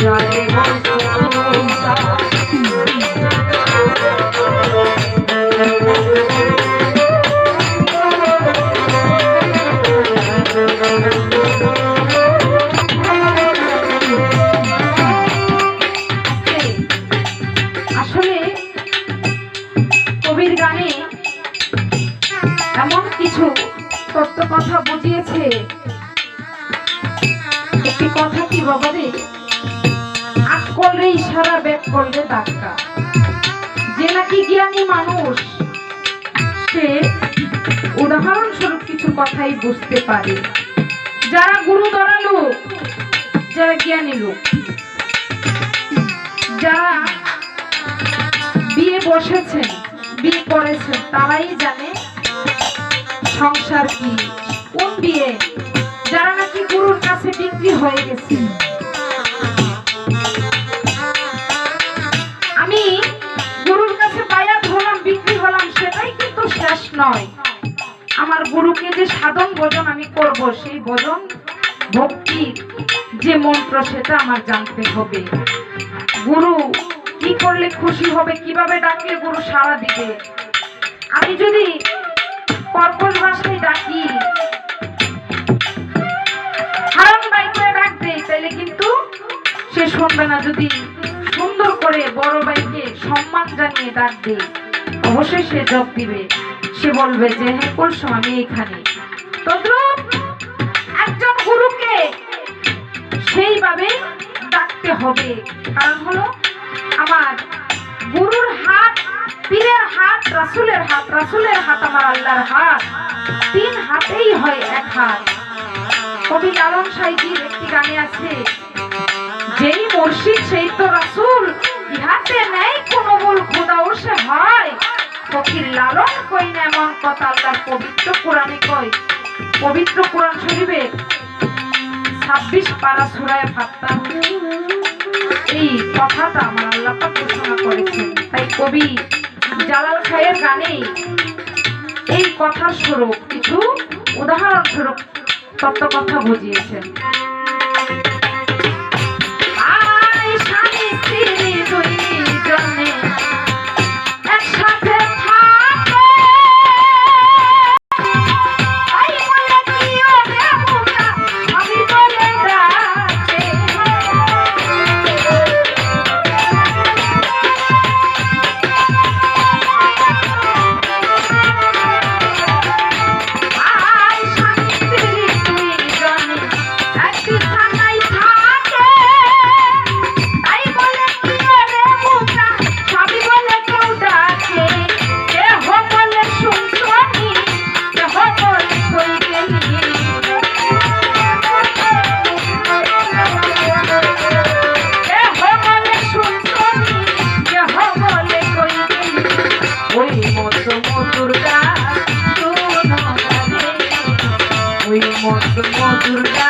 জয় Bashundhara back ধাক্কা যে নাকি জ্ঞানী মানুষ, সে উদাহরণস্বরূপ কিছু কথাই বুঝতে পারে। যারা গুরু ধরালো যারা জ্ঞানী লোক। যারা বিয়ে বসেছেন, বিয়ে করেছেন, তারাই জানে সংসার কি, কোন বিয়ে। যারা নাকি গুরুর কাছে বিক্রি হয়ে গেছে। নয়। আমার গুরুকে যে সাধন ভজন আমি করব, সেই ভজন ভক্তি যে মন্ত্র, সেটা আমার জানতে হবে। গুরু কি করলে খুশি হবে, কীভাবে ডাকলে গুরু সাড়া দিবে? আমি যদি কর্কশ ভাষায় ডাকি হারান বাই করে ডাক দেই তাহলে কিন্তু সে শুনবে না। যদি সুন্দর করে বড় ভাইকে সম্মান জানিয়ে ডাক দেই, অবশ্যই সে জব দিবে। সে বলবে যে হ্যাঁ আমি এখানে। তদ্রুপ একজন গুরুকে সেইভাবে ডাকতে হবে। কারণ হলো, আমার গুরুর হাত, পীরের হাত, রাসুলের হাত রাসুলের হাত আমার আল্লাহর হাত। তিন হাতেই হয় এক হাত। কবি লালন সাইজির একটি গানে আছে, যেই মুর্শিদ, সেই তো রাসুল, ইহাতে নেই কোনো মূল খোদাও সে হয়। ফকির লালন কই না এমন কথা? আল্লাহর পবিত্র কোরআনে কয়। পবিত্র কোরআন শরীফে ছাব্বিশ পারা সুরায় ফাত্তা এই কথাটা আমার আল্লাহ ঘোষণা করেছেন তাই কবি, জালাল খায়ের গানে এই কথার স্বরূপ কিছু উদাহরণস্বরূপ তত্ত্ব কথা বুঝিয়েছেন। মধুর